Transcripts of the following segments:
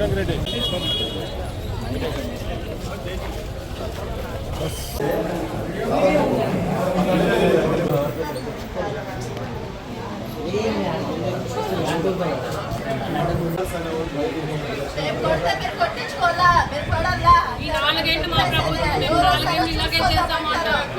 శివశంకర్ రెడ్డి ఈ నాలుగేంటి మా ప్రభుత్వం మేము నాలుగేంటి ఇలాగే చేస్తామంటారు అక్క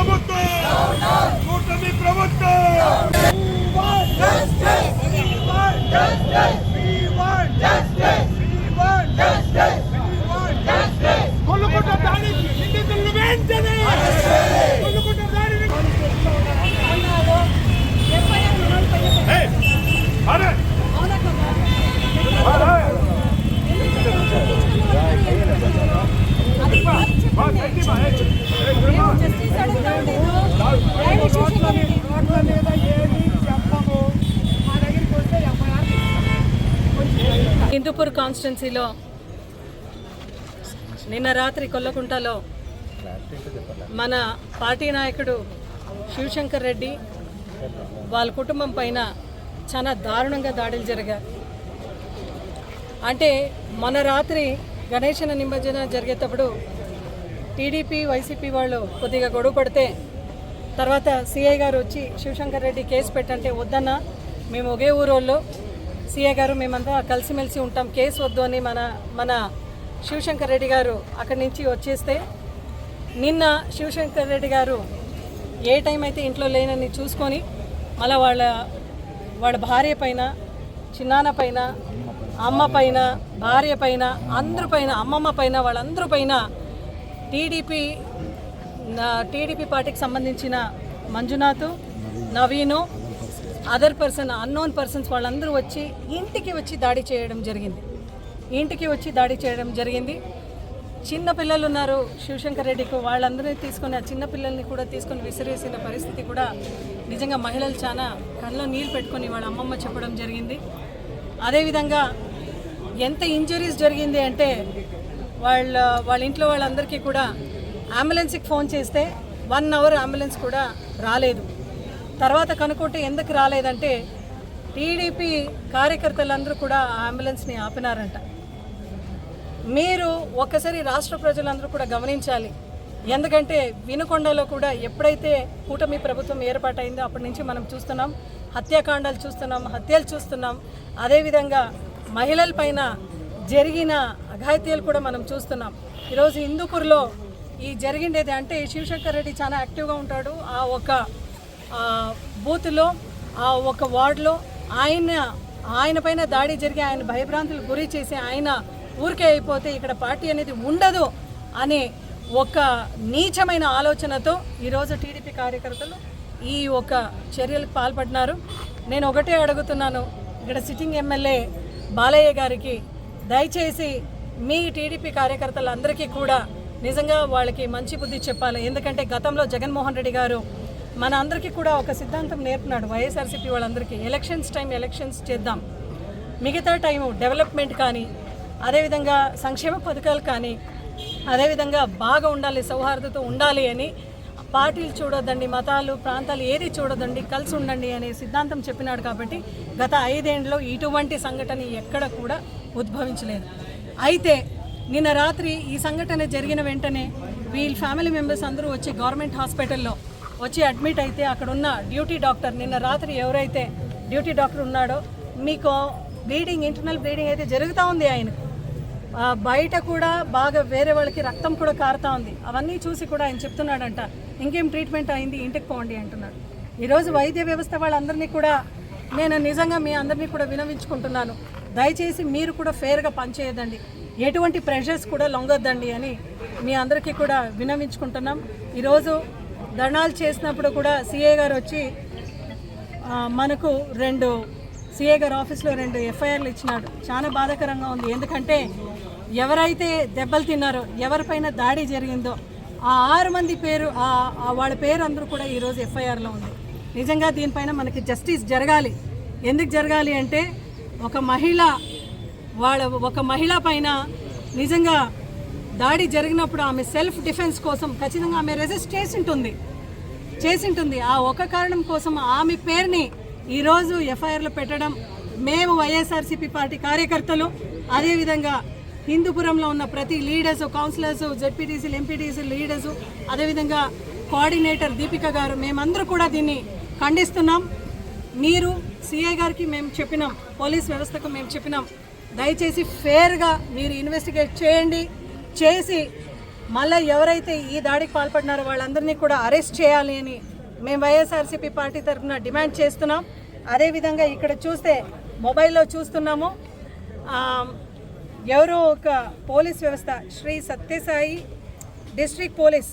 కూటమి ప్రభుత్వం కూటమి కాన్స్టిట్యున్సీలో నిన్న రాత్రి కొల్లకుంటలో మన పార్టీ నాయకుడు శివశంకర్ రెడ్డి వాళ్ళ కుటుంబం పైన చాలా దారుణంగా దాడులు జరిగాయి. అంటే మన రాత్రి గణేశన నిమజ్జన జరిగేటప్పుడు టీడీపీ వైసీపీ వాళ్ళు కొద్దిగా గొడవ పడితే తర్వాత సిఐ గారు వచ్చి శివశంకర్ రెడ్డి కేసు పెట్టంటే వద్దన్నా మేము ఒకే ఊరోళ్ళు సీఏ గారు మేమంతా కలిసిమెలిసి ఉంటాం. కేసు వద్దు అని మన మన శివశంకర్ రెడ్డి గారు అక్కడి నుంచి వచ్చేస్తే నిన్న శివశంకర్ రెడ్డి గారు ఏ టైం అయితే ఇంట్లో లేనని చూసుకొని మళ్ళీ వాళ్ళ వాళ్ళ భార్య పైన చిన్నాన్న పైన అమ్మ పైన భార్య పైన అందరి పైన అమ్మమ్మ పైన వాళ్ళందరి పైన టీడీపీ టీడీపీ పార్టీకి సంబంధించిన Manjunath Naveen other person unknown persons వాళ్ళందరూ వచ్చి ఇంటికి వచ్చి దాడి చేయడం జరిగింది. ఇంటికి వచ్చి దాడి చేయడం జరిగింది. చిన్న పిల్లలు ఉన్నారు శివశంకర్ రెడ్డికి వాళ్ళందరినీ తీసుకొని ఆ చిన్న పిల్లల్ని కూడా తీసుకొని విసిరేసిన పరిస్థితి కూడా నిజంగా మహిళలు చాలా కళ్ళలో నీళ్ళు పెట్టుకొని వాళ్ళ అమ్మమ్మ చెప్పడం జరిగింది. అదేవిధంగా ఎంత ఇంజరీస్ జరిగింది అంటే వాళ్ళ వాళ్ళ ఇంట్లో వాళ్ళందరికీ కూడా అంబులెన్స్కి ఫోన్ చేస్తే వన్ అవర్ అంబులెన్స్ కూడా రాలేదు. తర్వాత కనుక్కుంటే ఎందుకు రాలేదంటే టీడీపీ కార్యకర్తలందరూ కూడా ఆ అంబులెన్స్ని ఆపినారంట. మీరు ఒక్కసారి రాష్ట్ర ప్రజలందరూ కూడా గమనించాలి. ఎందుకంటే వినుకొండలో కూడా ఎప్పుడైతే కూటమి ప్రభుత్వం ఏర్పాటైందో అప్పటి నుంచి మనం చూస్తున్నాం. హత్యాకాండాలు చూస్తున్నాం హత్యలు చూస్తున్నాం. అదేవిధంగా మహిళల పైన జరిగిన అఘాయిత్యాలు కూడా మనం చూస్తున్నాం. ఈరోజు హిందూపూర్లో ఈ జరిగిండేది అంటే శివశంకర్ రెడ్డి చాలా యాక్టివ్గా ఉంటాడు. ఆ ఒక బూత్లో ఆ ఒక వార్డులో ఆయన ఆయన పైన దాడి జరిగి ఆయన భయభ్రాంతులకు గురి చేసి ఆయన ఊరికే అయిపోతే ఇక్కడ పార్టీ అనేది ఉండదు అనే ఒక నీచమైన ఆలోచనతో ఈరోజు టీడీపీ కార్యకర్తలు ఈ ఒక చర్యలకు పాల్పడినారు. నేను ఒకటే అడుగుతున్నాను ఇక్కడ సిట్టింగ్ ఎమ్మెల్యే బాలయ్య గారికి దయచేసి మీ టీడీపీ కార్యకర్తలందరికీ కూడా నిజంగా వాళ్ళకి మంచి బుద్ధి చెప్పాలి. ఎందుకంటే గతంలో జగన్మోహన్ రెడ్డి గారు మన అందరికీ కూడా ఒక సిద్ధాంతం నేర్పినాడు వైఎస్ఆర్సీపీ వాళ్ళందరికీ. ఎలక్షన్స్ టైం ఎలక్షన్స్ చేద్దాం. మిగతా టైము డెవలప్మెంట్ కానీ అదేవిధంగా సంక్షేమ పథకాలు కానీ అదేవిధంగా బాగా ఉండాలి సౌహార్దతో ఉండాలి అని పార్టీలు చూడొద్దండి మతాలు ప్రాంతాలు ఏది చూడొద్దండి కలిసి ఉండండి అనే సిద్ధాంతం చెప్పినాడు కాబట్టి గత ఐదేండ్లో ఇటువంటి సంఘటన ఎక్కడ కూడా ఉద్భవించలేదు. అయితే నిన్న రాత్రి ఈ సంఘటన జరిగిన వెంటనే వీళ్ళ ఫ్యామిలీ మెంబర్స్ అందరూ వచ్చి గవర్నమెంట్ హాస్పిటల్లో వచ్చి అడ్మిట్ అయితే అక్కడ ఉన్న డ్యూటీ డాక్టర్ నిన్న రాత్రి ఎవరైతే డ్యూటీ డాక్టర్ ఉన్నాడో మీకు బ్లీడింగ్ ఇంటర్నల్ బ్లీడింగ్ అయితే జరుగుతూ ఉంది ఆయనకు. బయట కూడా బాగా వేరే వాళ్ళకి రక్తం కూడా కారుతూ ఉంది. అవన్నీ చూసి కూడా ఆయన చెప్తున్నాడంట ఇంకేం ట్రీట్మెంట్ అయింది? ఇంటికి పోండి అంటున్నాడు. ఈరోజు వైద్య వ్యవస్థ వాళ్ళందరినీ కూడా నేను నిజంగా మీ అందరినీ కూడా వినవించుకుంటున్నాను. దయచేసి మీరు కూడా ఫేర్గా పనిచేయదండి. ఎటువంటి ప్రెషర్స్ కూడా లొంగొద్దండి అని మీ అందరికీ కూడా వినవించుకుంటున్నాం. ఈరోజు ధర్నాలు చేసినప్పుడు కూడా సిఏ గారు వచ్చి మనకు రెండు సిఏ గారు ఆఫీస్లో రెండు ఎఫ్ఐఆర్లు ఇచ్చినాడు చాలా బాధాకరంగా ఉంది. ఎందుకంటే ఎవరైతే దెబ్బలు తిన్నారో ఎవరిపైన దాడి జరిగిందో ఆ ఆరు మంది పేరు ఆ వాళ్ళ పేరు అందరూ కూడా ఈరోజు ఎఫ్ఐఆర్లో ఉంది. నిజంగా దీనిపైన మనకి జస్టిస్ జరగాలి. ఎందుకు జరగాలి అంటే ఒక మహిళ వాళ్ళ ఒక మహిళ పైన నిజంగా దాడి జరిగినప్పుడు ఆమె సెల్ఫ్ డిఫెన్స్ కోసం ఖచ్చితంగా ఆమె రెసిస్ట్ చేసి ఉంటుంది చేసింటుంది. ఆ ఒక కారణం కోసం ఆమె పేరుని ఈరోజు ఎఫ్ఐఆర్లో పెట్టడం మేము వైఎస్ఆర్సీపీ పార్టీ కార్యకర్తలు అదేవిధంగా హిందూపురంలో ఉన్న ప్రతి లీడర్స్ కౌన్సిలర్స్ జెడ్పీటీసీలు ఎంపీటీసీ లీడర్స్ అదేవిధంగా కోఆర్డినేటర్ దీపిక గారు మేమందరూ కూడా దీన్ని ఖండిస్తున్నాం. మీరు సిఐ గారికి మేము చెప్పినాం పోలీస్ వ్యవస్థకు మేము చెప్పినాం. దయచేసి ఫేర్గా మీరు ఇన్వెస్టిగేట్ చేయండి. చేసి మళ్ళీ ఎవరైతే ఈ దాడికి పాల్పడినారో వాళ్ళందరినీ కూడా అరెస్ట్ చేయాలి అని మేము వైఎస్ఆర్సీపీ పార్టీ తరఫున డిమాండ్ చేస్తున్నాం. అదేవిధంగా ఇక్కడ చూస్తే మొబైల్లో చూస్తున్నాము. ఎవరో ఒక పోలీస్ వ్యవస్థ శ్రీ సత్యసాయి డిస్ట్రిక్ట్ పోలీస్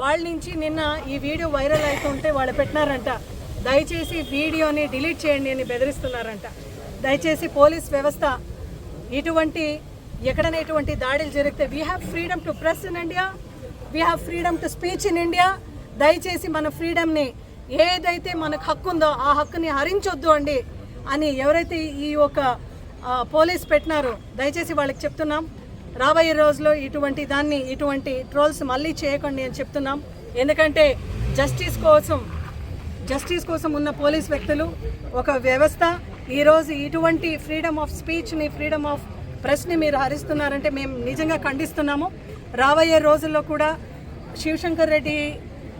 వాళ్ళ నుంచి నిన్న ఈ వీడియో వైరల్ అవుతుంటే వాళ్ళు పెట్టినారంట. దయచేసి వీడియోని డిలీట్ చేయండి అని బెదిరిస్తున్నారంట. దయచేసి పోలీస్ వ్యవస్థ ఇటువంటి ఎక్కడైనా ఇటువంటి దాడులు జరిగితే we have freedom to press in India we have freedom to speech in India దయచేసి మన ఫ్రీడమ్ని ఏదైతే మనకు హక్కు ఉందో ఆ హక్కుని హరించొద్దు అండి అని ఎవరైతే ఈ ఒక పోలీస్ పెట్టినారో దయచేసి వాళ్ళకి చెప్తున్నాం. రాబోయే రోజుల్లో ఇటువంటి దాన్ని ఇటువంటి ట్రోల్స్ మళ్ళీ చేయకండి అని చెప్తున్నాం. ఎందుకంటే జస్టిస్ కోసం జస్టిస్ కోసం ఉన్న పోలీస్ వ్యక్తులు ఒక వ్యవస్థ. ఈరోజు ఇటువంటి ఫ్రీడమ్ ఆఫ్ స్పీచ్ని ఫ్రీడమ్ ఆఫ్ ప్రెస్ని మీరు హరిస్తున్నారంటే మేము నిజంగా ఖండిస్తున్నాము. రాబోయే రోజుల్లో కూడా శివశంకర్ రెడ్డి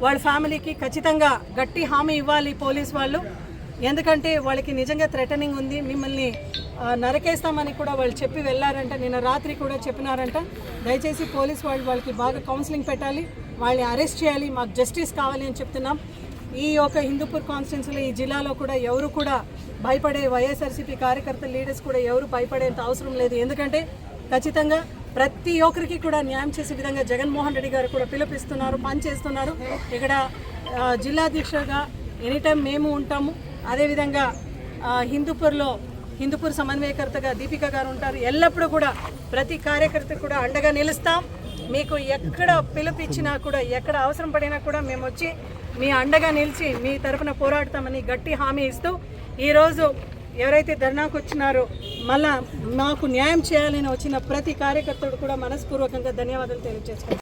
వాళ్ళ ఫ్యామిలీకి ఖచ్చితంగా గట్టి హామీ ఇవ్వాలి పోలీస్ వాళ్ళు. ఎందుకంటే వాళ్ళకి నిజంగా థ్రెటనింగ్ ఉంది. మిమ్మల్ని నరకేస్తామని కూడా వాళ్ళు చెప్పి వెళ్ళారంట. నిన్న రాత్రి కూడా చెప్పినారంట. దయచేసి పోలీస్ వాళ్ళు వాళ్ళకి బాగా కౌన్సిలింగ్ పెట్టాలి. వాళ్ళని అరెస్ట్ చేయాలి. మాకు జస్టిస్ కావాలి అని చెప్తున్నాం. ఈ యొక్క హిందూపూర్ కాన్స్టిట్యున్సీలో ఈ జిల్లాలో కూడా ఎవరు కూడా భయపడే వైఎస్ఆర్సీపీ కార్యకర్త లీడర్స్ కూడా ఎవరు భయపడేంత అవసరం లేదు. ఎందుకంటే ఖచ్చితంగా ప్రతి ఒక్కరికి కూడా న్యాయం చేసే విధంగా జగన్మోహన్ రెడ్డి గారు కూడా పిలుపిస్తున్నారు పనిచేస్తున్నారు. ఇక్కడ జిల్లాధ్యక్షుడిగా ఎనీ టైం మేము ఉంటాము. అదేవిధంగా హిందూపూర్లో హిందూపూర్ సమన్వయకర్తగా దీపిక గారు ఉంటారు. ఎల్లప్పుడూ కూడా ప్రతి కార్యకర్త కూడా అండగా నిలుస్తాం. మీకు ఎక్కడ పిలుపిచ్చినా కూడా ఎక్కడ అవసరం పడినా కూడా మేము వచ్చి మీ అండగా నిలిచి మీ తరఫున పోరాడతామని గట్టి హామీ ఇస్తూ ఈరోజు ఎవరైతే ధర్నాకు వచ్చినారో మళ్ళా మాకు న్యాయం చేయాలని వచ్చిన ప్రతి కార్యకర్తడు కూడా మనస్పూర్వకంగా ధన్యవాదాలు తెలియజేస్తాం